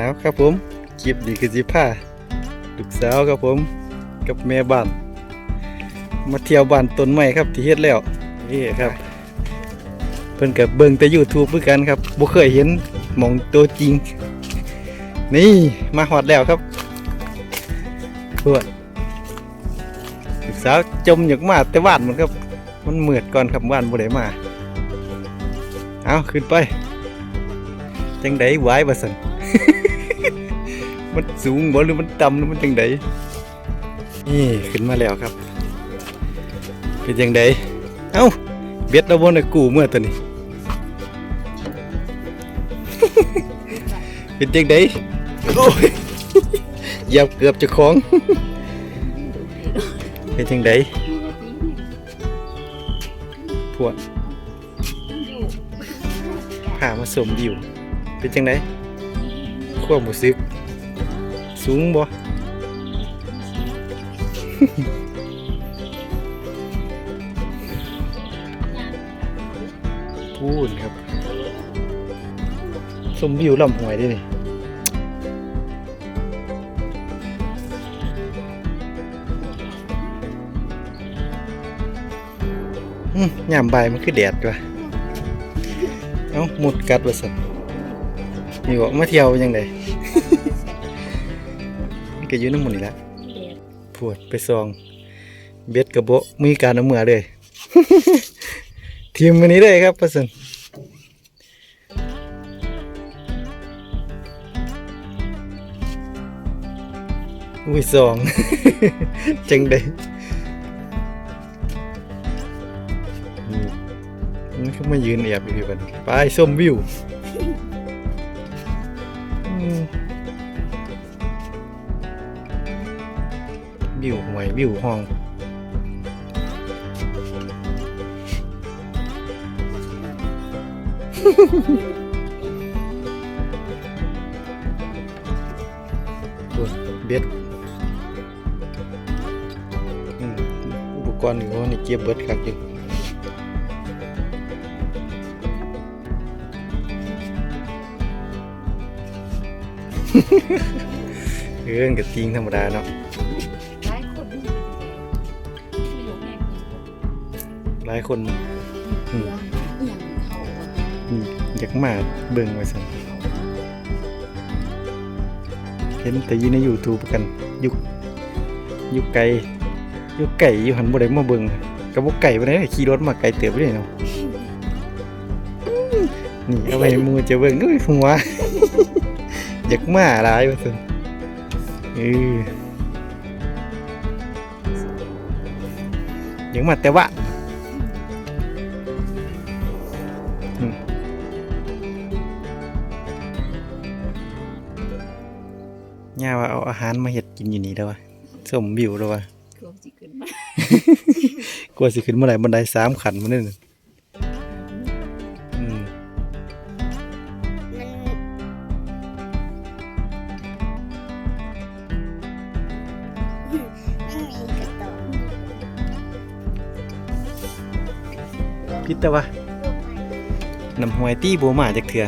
เอาครับผมคลิปดีคือสิผ้าลูกสาวครับผมกับแม่บ้าน มาเที่ยวบ้านต้นไม้ครับที่เฮ็ดแล้วนี่ครับเพิ่นกับเบิ่งแต่ YouTube เพื่อกันครับบ่เคยเห็นมองตัวจริง นี่มาฮอดแล้วครับพวดลูกสาวจมอยากมาแต่บ้านมันครับมันมืดก่อนครับบ้านบ่ได้มาเอาขึ้นไปจังไดไหวบ่ซั่น มันสูงบ่หรือมันต่ำหรือมันจังไดนี่ขึ้นมาแล้วครับเป็นจังไดเอ้าเบ็ดเราบนไอ้กูเมื่อตัวนี้ เป็นจังไดโอ้ยเหยับเกือบจะคล้อง เป็นจังไดพวดหามาสมวิวเป็นจังไดความรู้สึก สูงบ่ พูนครับ สมวิวลำหวยเด้วยนี่อืมยามบ่ายมันคือแดดว่ะเอ้าหมุดกัดว่าสันนี่บอกมาเที่ยวยังไง ก็อยู่น้ำหมันนี่แหละปวดไปซอง เบ็ดกระโบะมีการเอาเมือเลยทีมวันนี้เลยครับประสันอุ้ยสอง จังได้นี่มันก็มายืนแอบอยู่ที่บัดนไปส้มวิว วิวหวยวิวห้องเบ็ดอุปกรณ์อยู่ว่านี่เก็บเบิดครับจริงเรื่องกับจริงธรรมดาเนาะ หลายคนเรื่องเอียงเขาอะอืมอยากมาเบิ่งไว้สั่นเห็นแต่อยี่ใน YouTube กันยุคยุคไก่ยุคไก่อยู่หันบ่ได้มาเบิ่งกับบ่ไก่บ่ได้ขี่รถมาไกลเติบเลยเนาะนี่เอาไว้หมูจะเบิ่งอุ้ยหัวอยากมาหลายว่าซั่นเอออยากมาแต่ว่า ย่าว่าเอาอาหารมาเฮ็ดกินอยู่นี่แล้ววะสมวิวแล้ววะรวมสิขึ้นมากลัวสิขึ้นเมื่อไหร่บันไดสามขันมันนี่น่ะอืมพิษแต่ว่าน้ำหวยตี้โบมาจากเถื่อ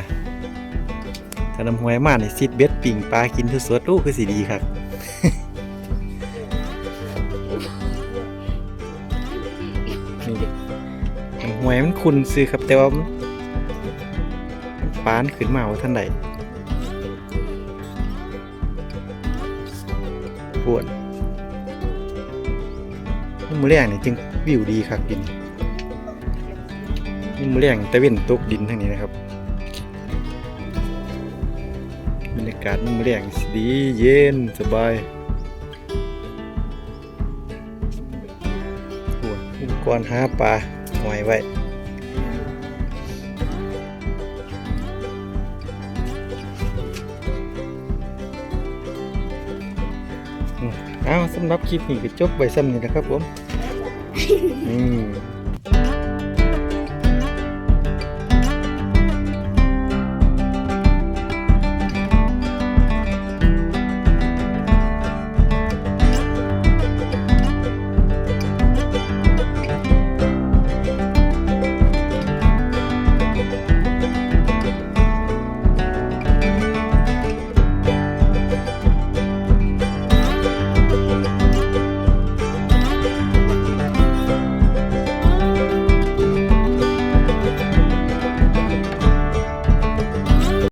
ถ้าน้ำหวยมาเนี่ยซิดเบ็ดปิ่งปลากินทุสดลูกคือสีดีครับหวยมันคุณซื้อครับแต่ว่าปานขึ้นมาว่าท่านใดปวดมือแรกนี่จึงวิวดีครับกินนี่มือแรงตะเวนตกดินทางนี้นะครับ รรยากาศนี่มือแรงดีเย็นสบายโอ้ยอุปกรณ์หาปลาหอยไว้อืมเอาสำหรับคลิปนี้ก็จบไว้ซ้ำนี้นะครับผม อืม